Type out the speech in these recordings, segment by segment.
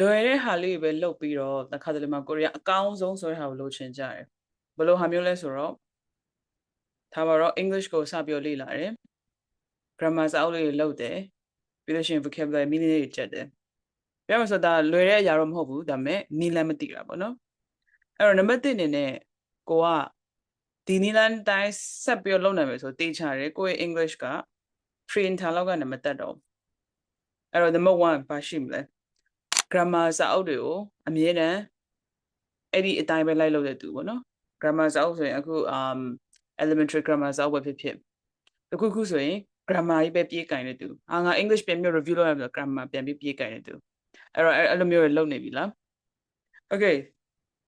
လွယ်တဲ့ဟာလေးပဲလုပ်ပြီးတော့တစ်ခါတလေမှာကိုရီးယားအကောင်းဆုံးဆိုတဲ့ဟာကိုလုပ်ချင်ကြတယ်ဘယ်လိုဟာမျိုးလဲဆိုတော့ဒါပါတော့ English ကိုစပြီးလေ့လာတယ် grammar စာအုပ်လေးတွေလုပ်တယ်ပြီးလို့ရှိရင် vocabulary meaning တွေချက်တယ်ပြောမှဆိုဒါလွယ်တဲ့အရာတော့မဟုတ်ဘူးဒါပေမဲ့နီးလန်းမသိတာပေါ့နော်အဲ့တော့နံပါတ်1အနေနဲ့ကိုကဒီနီးလန်းတိုင်းဆက်ပြီးတော့လုပ်နိုင်မယ်ဆိုတေးချတယ်ကိုယ့်ရဲ့ English က train ထားလောက်ကနေမတက်တော့အဲ့တော့ number 1ဘာရှိမလဲ grammar စာအုပ်တွေကိုအမြဲတမ်းအဲ့ဒီအတိုင်းပဲလိုက်လုပ်တဲ့သူပေါ့နော် grammar စာအုပ်ဆိုရင်အခု um elementary grammar စာအုပ်ပဲဖြစ်ဖြစ်တခုခုဆိုရင် grammar ကြီးပဲပြေးကင်တဲ့သူအာငါ English ပြန်ပြီး review လုပ်ရမယ် grammar ပြန်ပြီးပြေးကင်တဲ့သူအဲ့တော့အဲ့လိုမျိုးတွေလုပ်နေပြီလား okay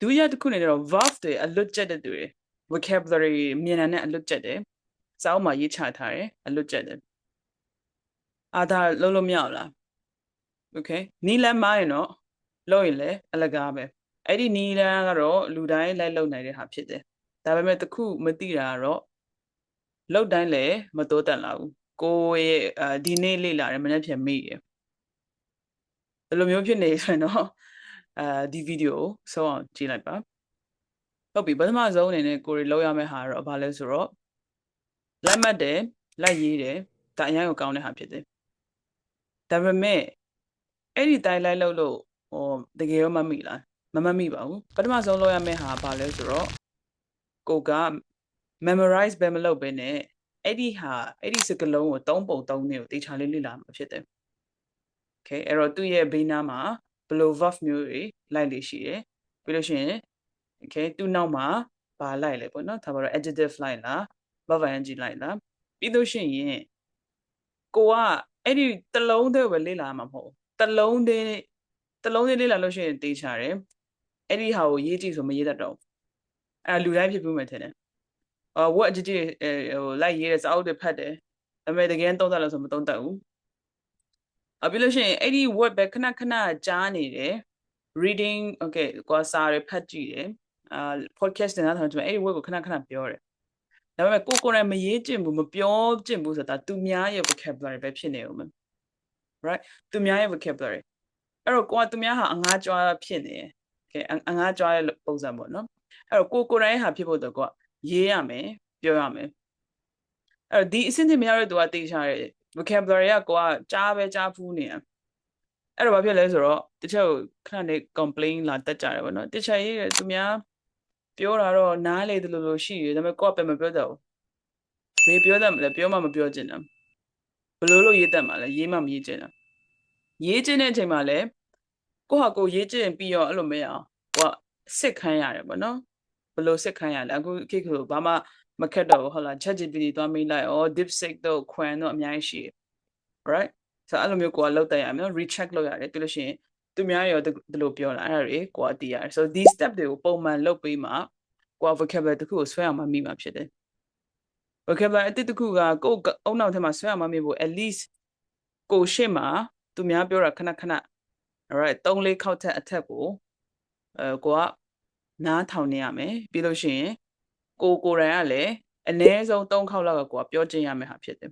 ဒုတိယတစ်ခုနေတော့ verb တွေအလွတ်ကျက်တဲ့သူတွေ vocabulary မြင်တဲ့အလွတ်ကျက်တယ်စာအုပ်မှာရေးချထားတယ်အလွတ်ကျက်တယ်အာဒါလုံးလို့မရဘူးလား okay နီလန်းမရင်တော့လို့ရင်လည်းအလကားပဲအဲ့ဒီနီလန်းကတော့လူတိုင်းလိုက်လုံနိုင်တဲ့ဟာဖြစ်တယ်ဒါပေမဲ့တခုမသိတာကတော့လောက်တိုင်းလည်းမတိုးတက်လာဘူးကိုရဲ့အဲဒီနေ့လေ့လာတယ်မနေ့ပြန်မိတယ်ဘယ်လိုမျိုးဖြစ်နေဆိုရင်တော့အဲဒီဗီဒီယိုကိုဆုံးအောင်ကြည့်လိုက်ပါဟုတ်ပြီပထမဆုံးအနေနဲ့ကိုရီလောက်ရမယ့်ဟာတော့ဘာလဲဆိုတော့လက်မှတ်တယ်လက်ရေးတယ်ဒါအရင်ကိုကောင်းတဲ့ဟာဖြစ်တယ်ဒါပေမဲ့ အဲ့ဒီတိုင်းလိုက်လို့လို့ဟိုတကယ်တော့မမိလားမမမိပါဘူးပထမဆုံးလောက်ရမယ့်ဟာဘာလဲဆိုတော့ကိုက memorize ပဲမလုပ်ဘဲနဲ့အဲ့ဒီဟာအဲ့ဒီစကလုံးကိုသုံးပုံသုံးနည်းကိုတေချာလေးလေ့လာမှာဖြစ်တယ် okay အဲ့တော့သူ့ရဲ့ဘေးနားမှာဘယ်လို verb မျိုးတွေလိုက်လေရှိတယ်ပြီးလို့ရှိရင် okay သူ့နောက်မှာဘာလိုက်လဲပေါ့နော်ဒါပါတော့ adjective လိုက်လား verb ing လိုက်လားပြီးလို့ရှိရင်ကိုကအဲ့ဒီတလုံးတည်းပဲလေ့လာမှာမဟုတ် တလုံးတည်းတလုံးတည်းလေ့လာလို့ရှိရင်တေးချတယ်အဲ့ဒီဟာကိုရေးကြည့်ဆိုမရေးတတ်တော့အဲ့လူတိုင်းဖြစ်ပြီးမှထင်တယ်အော် what adjective ဟိုလိုက်ရေးတဲ့စာအုပ်တွေဖတ်တယ်ဒါပေမဲ့တကယ်သုံးသပ်လို့ဆိုမသုံးတတ်ဘူးအပြီးလို့ရှိရင်အဲ့ဒီ word ပဲခဏခဏကြားနေတယ် reading okay ကွာစာတွေဖတ်ကြည့်တယ်အာ podcast တင်တာဆိုတော့အဲ့ဒီ word ကိုခဏခဏပြောတယ်ဒါပေမဲ့ကိုကိုယ်တိုင်မရေးကျင်ဘူးမပြောကျင်ဘူးဆိုတာသူများရဲ့ vocabulary ပဲဖြစ်နေဦးမယ် right သူများရဲ့ vocabulary အဲ့တော့ကိုကသူများဟာအငှားကြွားဖြစ်နေတယ် okay အငှားကြွားတဲ့ပုံစံပေါ့နော်အဲ့တော့ကိုကိုယ်တိုင်ဟာဖြစ်ဖို့တော့ကိုကရေးရမယ်ပြောရမယ်အဲ့တော့ဒီအဆင့်တင်မရတဲ့သူကတေးချတဲ့ vocabulary ကကိုကကြားပဲကြားဖူးနေရအဲ့တော့ဘာဖြစ်လဲဆိုတော့တချို့ခဏနေ complain လာတက်ကြတယ်ပေါ့နော်တချို့ရေးသူများပြောတာတော့နားလေတယ်လို့လို့ရှိရဒါပေမဲ့ကိုကပဲမပြောတတ်ဘူးဘေးပြောတတ်မလဲပြောမှမပြောချင်တာ ဘလို့လို့ရေးတတ်မှာလဲရေးမှမရေးချင်တာရေးချင်တဲ့အချိန်မှာလဲကိုဟာကိုရေးချင်ပြီးတော့အဲ့လိုမရအောင်ကိုကစစ်ခန်းရတယ်ပေါ့နော်ဘလို့စစ်ခန်းရလဲအခုခေတ်ကဘာမှမခက်တော့ဘူးဟုတ်လား ChatGPT သွားမေးလိုက်ဩ DeepSeek တို့ခွန်တို့အများကြီးရှိတယ် right ဆိုတော့အဲ့လိုမျိုးကိုကလောက်တက်ရမယ်နော် recheck လုပ်ရတယ်ပြီးလို့ရှိရင်သူများရောဒီလိုပြောတာအဲ့ဒါတွေကိုကတည်ရတယ်ဆိုတော့ဒီ step တွေကိုပုံမှန်လုပ်ပြီးမှကိုက vocabulary တစ်ခုကိုဆွဲအောင်မမိမှာဖြစ်တယ် vocabulary အတစ်တစ်ခုကကိုယ်အုံနောက်ထဲမှာဆွဲအောင်မမိဖို့ at least ကိုရှေ့မှာသူများပြောတာခဏခဏ alright 3 4ခေါက်ထက်အထက်ကိုအဲကိုကနားထောင်နေရမယ်ပြီးလို့ရှိရင်ကိုကိုယ်တိုင်ကလည်းအနည်းဆုံး3ခေါက်လောက်ကကိုကပြောချင်ရမယ်ဟာဖြစ်တယ်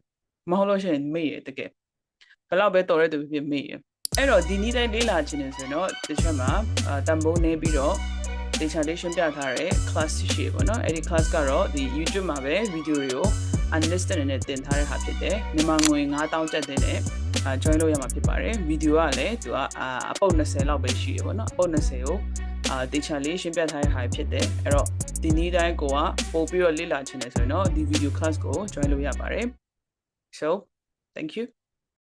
မဟုတ်လို့ရှိရင်မေ့ရတကယ်ဘယ်တော့ပဲတော်တဲ့သူဖြစ်မေ့ရအဲ့တော့ဒီနေ့တိုင်းလေးလာခြင်းနေဆိုရင်တော့တချို့မှာတန်ဖိုးနေပြီးတော့ dissertation ပြထားတဲ့ class ရှိပေါ့နော်အဲ့ဒီ class ကတော့ဒီ YouTube မှာပဲ video တွေကို analyst အနေနဲ့တင်ထားတဲ့ဟာဖြစ်တယ်မြန်မာငွေ9000ကျပ်တဲ့နဲ့ join လုပ်ရမှာဖြစ်ပါတယ် video ကလည်းသူကအပုတ်20လောက်ပဲရှိရပေါ့နော်အပုတ်20ကိုအာတေချာလေးရှင်းပြထားတဲ့ဟာဖြစ်တယ်အဲ့တော့ဒီနေ့တိုင်းကိုကပို့ပြီးတော့လေ့လာချင်တယ်ဆိုရင်တော့ဒီ video class ကို join လုပ်ရပါတယ် so thank you